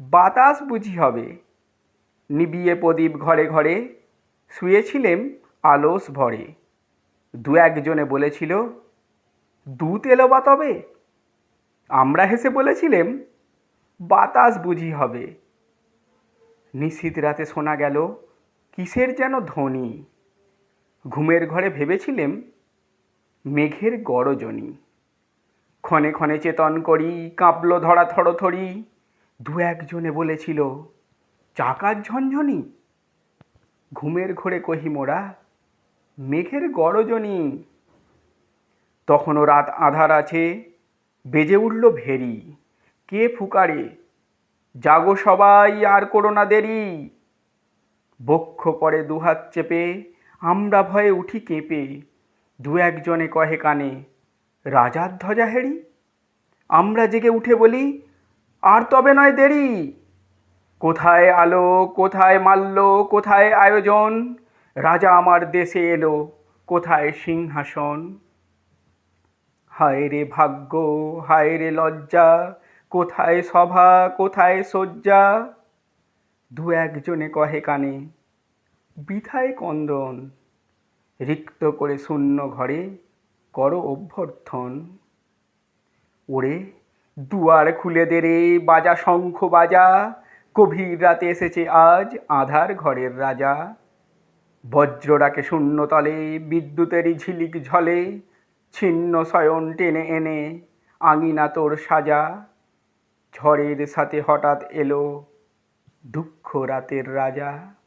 বাতাস বুঝি হবে। নিবিয়ে প্রদীপ ঘরে ঘরে শুয়েছিলেম আলস ভরে। দু একজনে বলেছিল, দুধ এলো বা তবে? আমরা হেসে বলেছিলেম, বাতাস বুঝি হবে। নিশ্চিত রাতে শোনা গেল, কিসের যেন ধ্বনি? ঘুমের ঘরে ভেবেছিলেম, মেঘের গরজনী। ক্ষণে ক্ষণে চেতন করি, কাঁপলো ধরা থরথরি। দু একজনে বলেছিল, চাকার ঝনঝনি। ঘুমের ঘোরে কহি মোরা, মেঘের গরজনী। তখনও রাত আধার আছে, বেজে উঠল ভেরি। কে ফুকারে? জাগো সবাই, আর করো না দেরি। বক্ষ পরে দুহাত চেপে, আমরা ভয়ে উঠি কেঁপে। দু একজনে কহে কানে, রাজার ধ্বজা হেরি আমরা জেগে উঠে বলি আর তবে নয় দেরি। কোথায় আলো, কোথায় মাল্য, কোথায় আয়োজন? রাজা আমার দেশে এলো, কোথায় সিংহাসন? হায় রে ভাগ্য হায় রে লজ্জা, কোথায় সভা, কোথায় শয্যা? দু একজনে কহে কানে, বিথায় কন্দন। রিক্ত করে শূন্য ঘরে করো অভ্যর্থন। ওরে দুয়ার খুলে দে রে বাজা শঙ্খ বাজা। গভীর রাতে এসেছে আজ আধার ঘরের রাজা। বজ্র ডাকে শূন্যতলে, বিদ্যুতেরই ঝিলিক ঝলে, ছিন্ন শয়ন টেনে এনে আঙিনা তোর সাজা। ঝড়ের সাথে হঠাৎ এলো দুঃখ রাতের রাজা।